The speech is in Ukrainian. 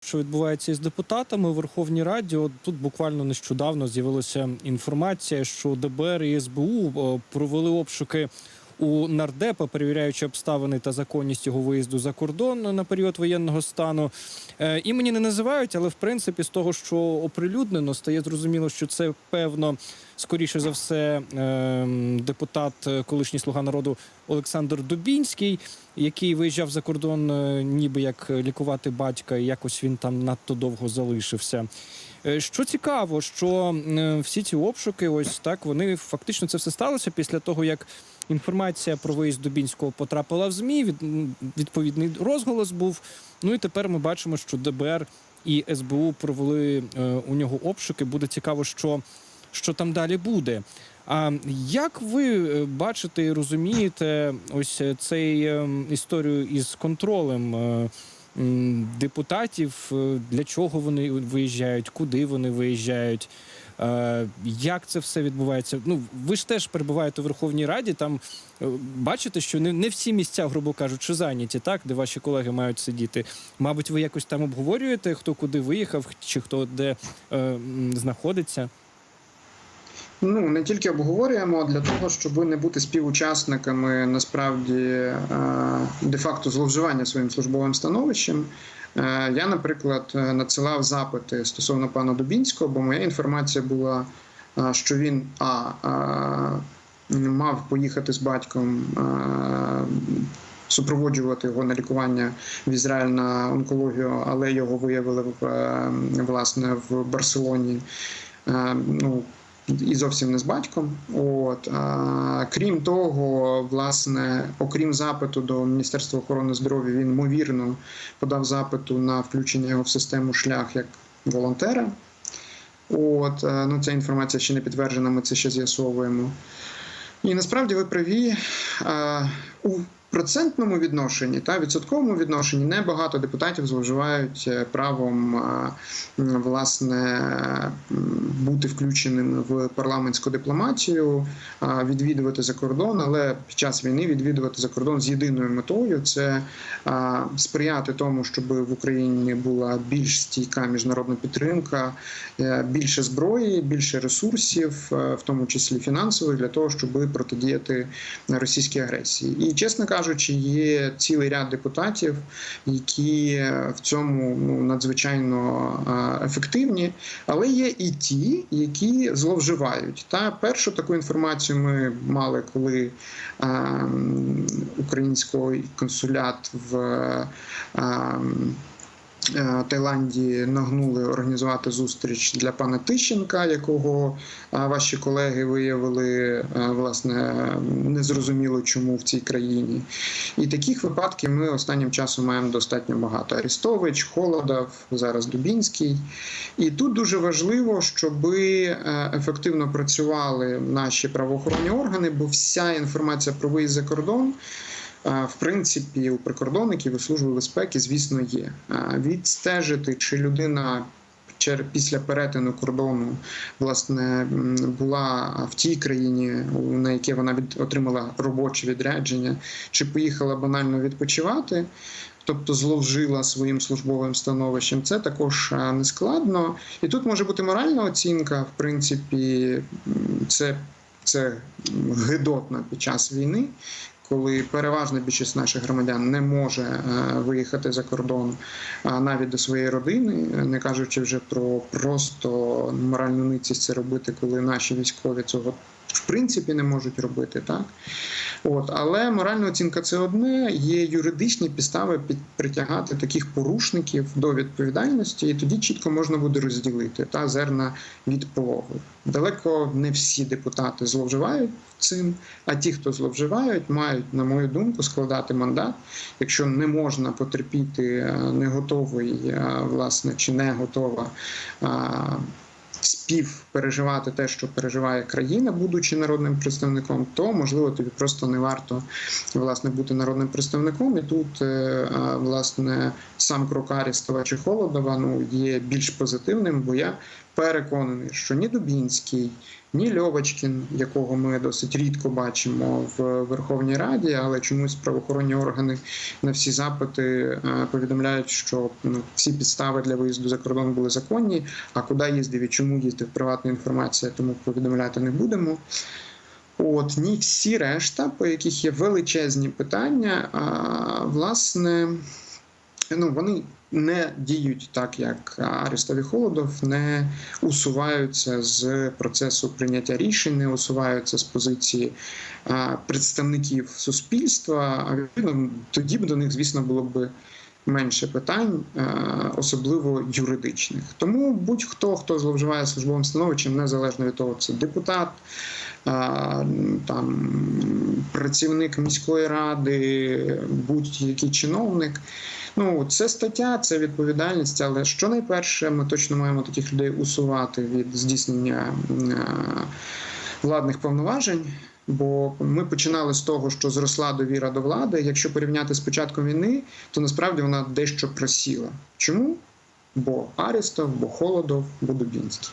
що відбувається із депутатами у Верховній Раді. От тут буквально нещодавно з'явилася інформація, що ДБР і СБУ провели обшуки у нардепа, перевіряючи обставини та законність його виїзду за кордон на період воєнного стану. Е, Імені не називають, але в принципі з того, що оприлюднено, стає зрозуміло, що це певно скоріше за все ем, депутат, е, колишній слуга народу Олександр Дубінський, який виїжджав за кордон, е, ніби як лікувати батька, і якось він там надто довго залишився. Е, Що цікаво, що е, всі ці обшуки, ось так вони фактично це все сталося після того, як інформація про виїзд Дубінського потрапила в змі. Від, відповідний розголос був. Ну і тепер ми бачимо, що ДБР і СБУ провели е, у нього обшуки. Буде цікаво, що, що там далі буде. А як ви бачите і розумієте ось цей е, історію із контролем депутатів? Е, Для чого вони виїжджають, куди вони виїжджають? Е, Як це все відбувається? Ну ви ж теж перебуваєте у Верховній Раді. Там е, бачите, що не, всі місця, грубо кажучи, зайняті, так де ваші колеги мають сидіти. Мабуть, ви якось там обговорюєте, хто куди виїхав, чи хто де знаходиться. Ну не тільки обговорюємо для того, щоб не бути співучасниками насправді е, де-факто зловживання своїм службовим становищем. Е, Я, наприклад, е, надсилав запити стосовно пана Дубінського, бо моя інформація була, що він а мав поїхати з батьком. Супроводжувати його на лікування в Ізраїль на онкологію, але його виявили власне в Барселоні. Ну, і зовсім не з батьком. От а, крім того, власне, окрім запиту до Міністерства охорони здоров'я, він ймовірно подав запиту на включення його в систему шлях як волонтера. От е, ну ця інформація ще не підтверджена. Ми це ще з'ясовуємо. І насправді ви праві у процентному відношенні та відсотковому відношенні небагато депутатів зловживають е, правом власне бути включеними в парламентську дипломатію, відвідувати за кордон, але під час війни відвідувати за кордон з єдиною метою це сприяти тому, щоб в Україні була більш стійка міжнародна підтримка, е, більше зброї, більше ресурсів, е, в тому числі фінансових, для того, щоб протидіяти російській агресії. І чесно кажучи, є цілий ряд депутатів, які в цьому ну надзвичайно е, ефективні, але є і ті, які зловживають. Та першу таку інформацію ми мали, коли е, український консулят в е, е, Таїланді нагнули організувати зустріч для пана Тищенка, якого е, ваші колеги виявили е, власне незрозуміло чому в цій країні. І таких випадків ми останнім часом маємо достатньо багато. Арестович, Холодов, зараз Дубінський. І тут дуже важливо, щоб ефективно працювали наші правоохоронні органи, бо вся інформація про виїзд за кордон. В принципі, у прикордонників і служби безпеки, звісно, є. Відстежити, чи людина після перетину кордону власне була в тій країні, на яке вона від отримала робоче відрядження, чи поїхала банально відпочивати. Тобто зловжила своїм службовим становищем, це також нескладно. І тут може бути моральна оцінка. В принципі, це, це гидотно під час війни, коли переважна більшість наших громадян не може е, виїхати за кордон навіть до своєї родини, не кажучи вже про просто моральну ницість це робити, коли наші військові цього в принципі не можуть робити, так от але моральна оцінка це одне. Є юридичні підстави під притягати таких порушників до відповідальності, і тоді чітко можна буде розділити та зерна від полову. Далеко не всі депутати зловживають цим, а ті, хто зловживають, мають, на мою думку, складати мандат. Якщо не можна потерпіти е, не готовий, е, власне, чи не готова. Співпереживати те, що переживає країна, будучи народним представником, то можливо тобі просто не варто власне бути народним представником. І тут е, власне сам крокарі Става чи Холодова ну є більш позитивним, бо я переконаний, що ні Дубінський, ні Льовочкін, якого ми досить рідко бачимо в Верховній Раді, але чомусь правоохоронні органи на всі запити е, повідомляють, що ну, всі підстави для виїзду за кордон були законні. А куди їздив і чому їздив приватна інформація, тому повідомляти не будемо. От ні, всі решта, по яких є величезні питання, а, власне, ну вони не діють так, як Арестов і Холодов, не усуваються з процесу прийняття рішень, не усуваються з позиції представників суспільства. А відповідно, тоді б до них, звісно, було б менше питань, особливо юридичних. Тому будь-хто, хто зловживає службовим становищем, незалежно від того, це депутат. Там працівник міської ради, будь-який чиновник. Ну, це стаття, це відповідальність, але що найперше, ми точно маємо таких людей усувати від здійснення е, владних повноважень. Бо ми починали з того, що зросла довіра до влади. Якщо порівняти з початком війни, то насправді вона дещо просіла. Чому? Бо Арістов, бо Холодов, бо Дубінський.